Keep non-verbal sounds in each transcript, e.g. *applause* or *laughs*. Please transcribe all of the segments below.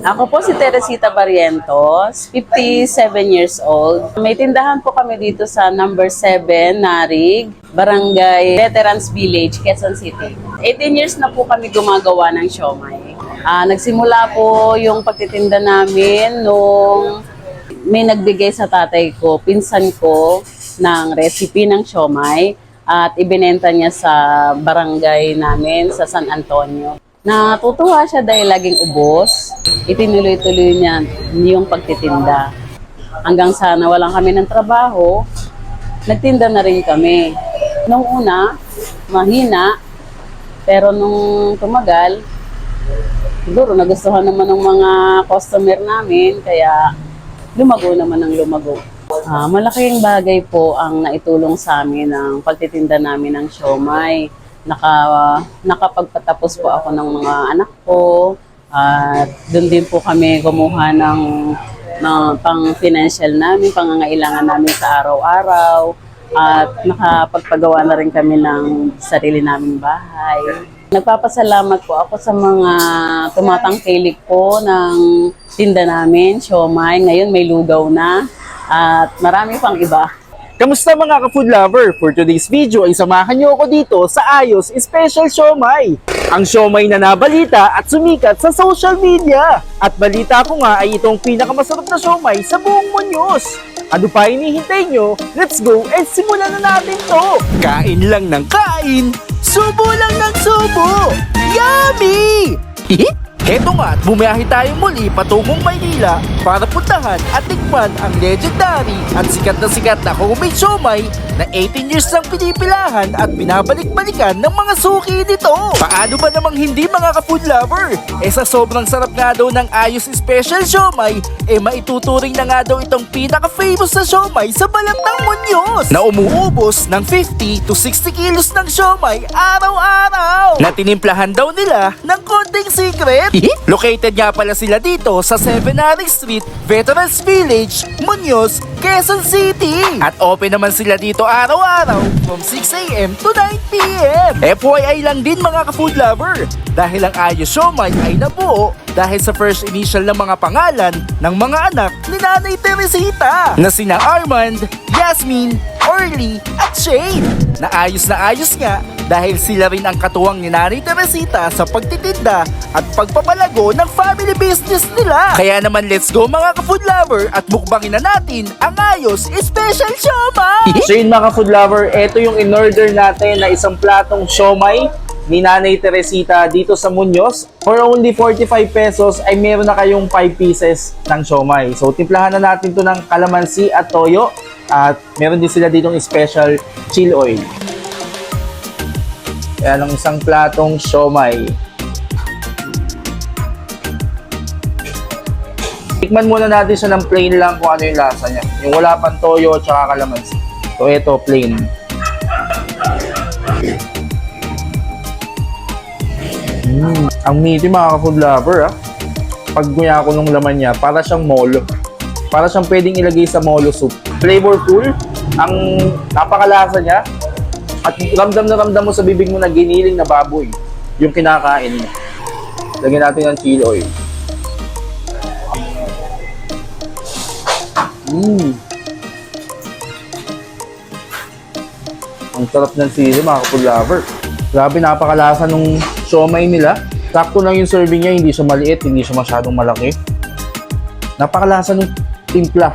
Ako po si Teresita Barrientos, 57 years old. May tindahan po kami dito sa number 7, Narig, Barangay Veterans Village, Quezon City. 18 years na po kami gumagawa ng siomay. Ah, nagsimula po yung pagtitinda namin nung may nagbigay sa tatay ko, pinsan ko, ng recipe ng siomay at ibinenta niya sa barangay namin sa San Antonio. Natutuwa siya dahil laging ubos. Itinuloy-tuloy niya yung pagtitinda. Hanggang sa nawalan kami ng trabaho, nagtinda na rin kami. Nung una, mahina, pero nung tumagal, siguro nagustuhan naman ng mga customer namin, kaya lumago naman ng lumago. Ah, malaking bagay po ang naitulong sa amin ng pagtitinda namin ng siomay. Naka, nakapagpatapos po ako ng mga anak ko at doon din po kami gumawa ng, ng pang-financial namin, pangangailangan namin sa araw-araw at nakapagpagawa na rin kami ng sarili naming bahay. Nagpapasalamat po ako sa mga tumatangkilik po ng tinda namin, siomay. Ngayon may lugaw na at marami pang iba. Kamusta mga ka-food lover? For today's video ay samahan niyo ako dito sa Ayos Special Siomay. Ang siomay na nabalita at sumikat sa social media. At balita ko nga ay itong pinakamasarap na siomay sa buong Munyos. Ano pa hinihintay nyo? Let's go and simulan na natin to! Kain lang ng kain, subo lang ng subo! Yummy! *laughs* Heto nga, at bumiyahe tayo muli patungong Maynila para puntahan at tikman ang legendary at sikat na sikat na homemade siomay na 18 years nang pinipilahan at binabalik-balikan ng mga suki nito. Paano ba namang hindi mga ka-food lover? Eh sa sobrang sarap nga daw ng Ayos Special Siomay, eh maituturing na nga daw itong pinaka-famous na siomay sa Balantang Munyos na umuubos ng 50 to 60 kilos ng siomay araw-araw na tinimplahan daw nila ng konting secret. Located nga pala sila dito sa 7 Haring Street, Veterans Village, Muñoz, Quezon City. At open naman sila dito araw-araw from 6am to 9pm. FYI lang din mga ka-food lover dahil ang Ayos Siomay ay nabuo dahil sa first initial ng mga pangalan ng mga anak ni Nanay Teresita na sina Armand, Yasmin, Orly at Shane. Na ayos na ayos nga dahil sila rin ang katuwang ni Nanay Teresita sa pagtitinda at pagpapalago ng family business nila. Kaya naman let's go mga ka-food lover at mukbangin na natin ang ayos special siomay! *laughs* so yun mga ka-food lover, ito yung in-order natin na isang platong siomay ni Nanay Teresita dito sa Muñoz. For only 45 pesos ay meron na kayong 5 pieces ng siomay. So timplahan na natin to ng kalamansi at toyo at meron din sila ditong special chill oil. Yan ang isang platong siomay. Tikman muna natin siya ng plain lang kung ano yung lasa niya. Yung wala pang toyo at saka kalamansi. So ito plain. Mm, ang meaty mga ka-food lover ah. Pag guya ko nung laman niya, para siyang molo. Para siyang pwedeng ilagay sa molo soup. Flavorful, ang napakalasa niya. At ramdam na ramdam mo sa bibig mo na giniling na baboy. Yung kinakain mo. Lagyan natin ng chili oil. Mmm. Ang sarap ng sili mga ka-food lover. Grabe, napakalasa nung siomay nila. Sakto lang yung serving niya, hindi siya maliit, hindi siya masyadong malaki. Napakalasa ng timpla.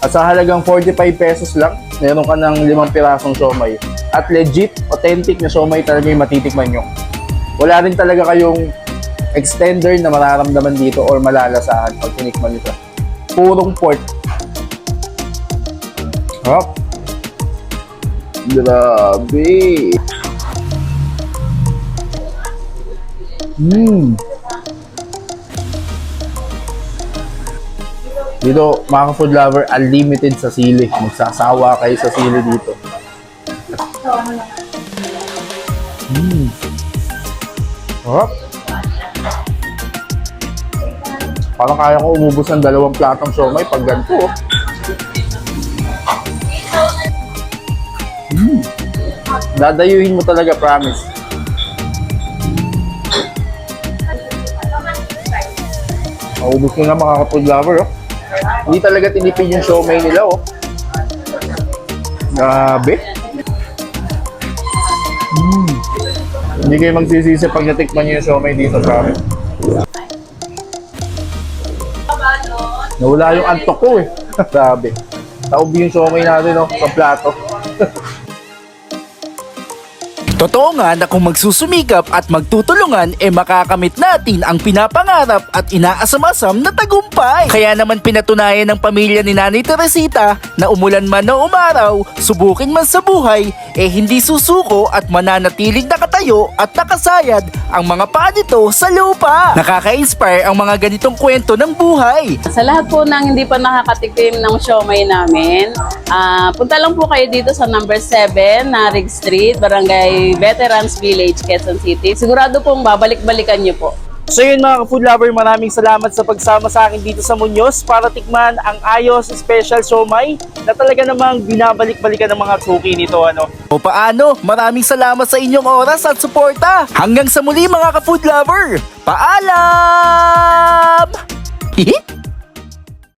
At sa halagang 45 pesos lang, meron ka ng limang pirasong siomay. At legit, authentic na siomay talaga yung matitikman nyo. Wala rin talaga kayong extender na mararamdaman dito or malalasahan pag tinikman siya. Purong pork. Harap. Grabe. Mm. Dito, mga food lover, unlimited sa sili. Magsasawa kayo sa sili dito. Mm. Harap. Parang kaya ko umubos ng dalawang platong siomay pag ganito. oh. Mm. Dadayuhin mo talaga, promise. Maubos ko na mga ka-food lover, oh. Hindi talaga tinipid yung siomay nila, oh. Grabe. Mm. Hindi kayo magsisisi pag natikman nyo yung siomay dito amin. Nawala yung antok ko, eh. *laughs* Grabe. Taob yung siomay natin, oh, sa plato. *laughs* Totoo nga na kung magsusumikap at magtutulungan, eh makakamit natin ang pinapangarap at inaasam-asam na tagumpay. Kaya naman pinatunayan ng pamilya ni Nanay Teresita na umulan man o umaraw, subukin man sa buhay, eh hindi susuko at mananatiling nakatayo at nakasayad ang mga paa nito sa lupa. Nakaka-inspire ang mga ganitong kwento ng buhay. Sa lahat po ng hindi pa nakakatikim ng siomay namin, ah, punta lang po kayo dito sa number 7, Narig Street, Barangay Veterans Village, Quezon City. Sigurado pong babalik-balikan niyo po. So yun mga ka-food lover, maraming salamat sa pagsama sa akin dito sa Muñoz para tikman ang Ayos Special Siomay na talaga namang binabalik-balikan ng mga suki nito. Ano? O paano? Maraming salamat sa inyong oras at suporta. Hanggang sa muli mga ka-food lover. Paalam! Hihi! *laughs*